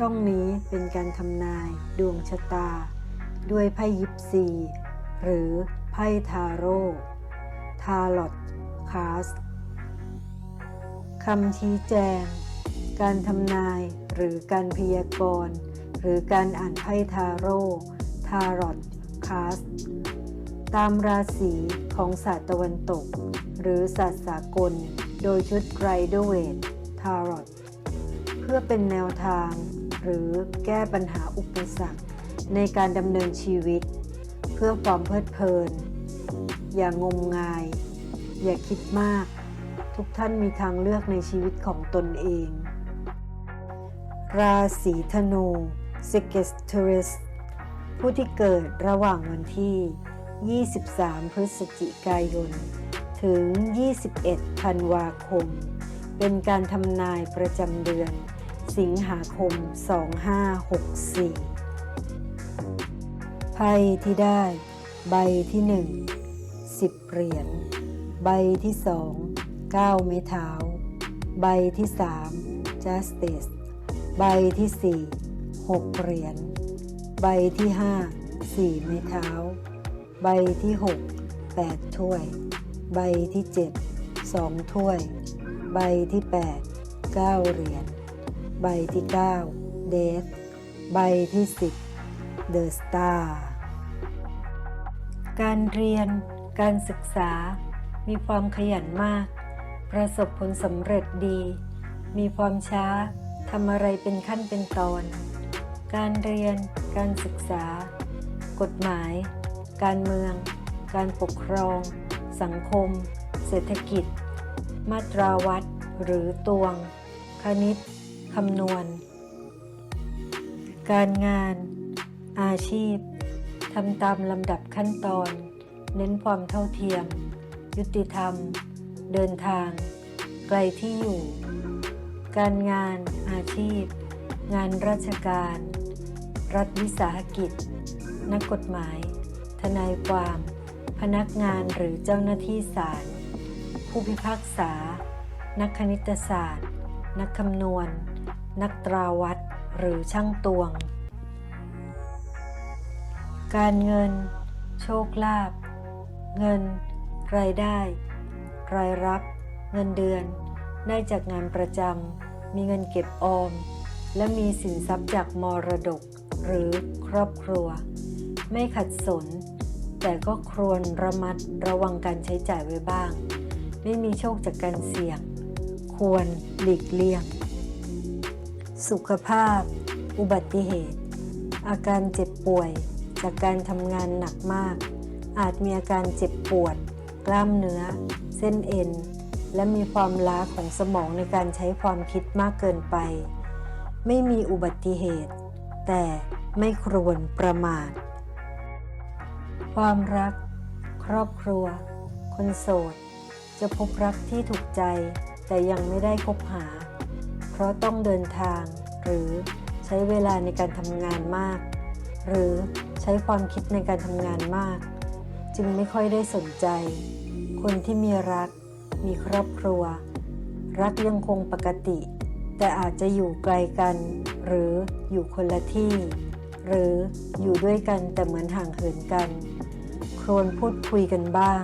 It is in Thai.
ช่องนี้เป็นการทำนายดวงชะตา ด้วยไพ่ยิปซี หรือไพ่ทาโร่ทาลอตคาสคำชี้แจง การทำนายหรือการพยากรณ์หรือการอ่านไพ่ทาโร่ทารอตคาสตามราศีของศาสตร์ตะวันตก หรือศาสตร์สากล โดยชุดไรเดเวททารอตเพื่อเป็นแนวทาง หรือแก้ปัญหาอุปสรรคในการดำเนินชีวิต เพื่อความเพลิดเพลิน อย่างงมงาย อย่าคิดมาก ทุกท่านมีทางเลือกในชีวิตของตนเอง ราศีธนู s i g i s t u r i s ผู้ที่เกิดระหว่างวันที่ 23 พฤศจิกายน ถึง 21 ธันวาคม เป็นการทำนายประจำเดือน สิงหาคม 2564 ไพ่ที่ได้ ใบที่ 1 10 เหรียญ ใบที่ 2 9 ไม้เท้า ใบที่ 3 Justice ใบที่ 4 6 เหรียญ ใบที่ 5 4 ไม้เท้า ใบที่ 6 8 ถ้วย ใบที่ 7 2 ถ้วย ใบที่ 8 9 เหรียญ ใบที่ 9 เดฟใบที่ 10เดอะสตาร์การเรียน การศึกษา มีความขยันมาก ประสบผลสำเร็จดี มีความช้าทำอะไรเป็นขั้นเป็นตอน การเรียน การศึกษา กฎหมาย การเมือง การปกครอง สังคม เศรษฐกิจ มาตราวัดหรือตวง คณิต คำนวณ การงาน อาชีพทำตามลำดับขั้นตอน เน้นความเท่าเทียม ยุติธรรม เดินทาง ไกลที่อยู่ การงาน อาชีพ งานราชการ รัฐวิสาหกิจ นักกฎหมาย ทนายความ พนักงานหรือเจ้าหน้าที่ศาลผู้พิพากษา นักคณิตศาสตร์ นักคำนวณ นักตราวัดหรือช่างตวง การเงิน โชคลาภเงิน รายได้ รายรับ เงินเดือน ได้จากงานประจำมีเงินเก็บออม และมีสินทรัพย์จากมรดก หรือครอบครัว ไม่ขัดสน แต่ก็ควรระมัดระวังการใช้จ่ายไว้บ้าง ไม่มีโชคจากการเสี่ยง ควรหลีกเลี่ยง สุขภาพ อุบัติเหตุ อาการเจ็บป่วย จากการทำงานหนักมาก อาจมีอาการเจ็บปวด กล้ามเนื้อ เส้นเอ็น และมีความล้าของสมองในการใช้ความคิดมากเกินไป ไม่มีอุบัติเหตุ แต่ไม่ครวรประมาท ความรัก ครอบครัว คนโสด จะพบรักที่ถูกใจ แต่ยังไม่ได้คบหา เพราะต้องเดินทาง หรือใช้เวลาในการทำงานมาก หรือใช้ความคิดในการทำงานมาก จึงไม่ค่อยได้สนใจ คนที่มีรัก มีครอบครัว รักยังคงปกติ แต่อาจจะอยู่ไกลกัน หรืออยู่คนละที่ หรืออยู่ด้วยกันแต่เหมือนห่างเหินกันครวรพูดคุยกันบ้าง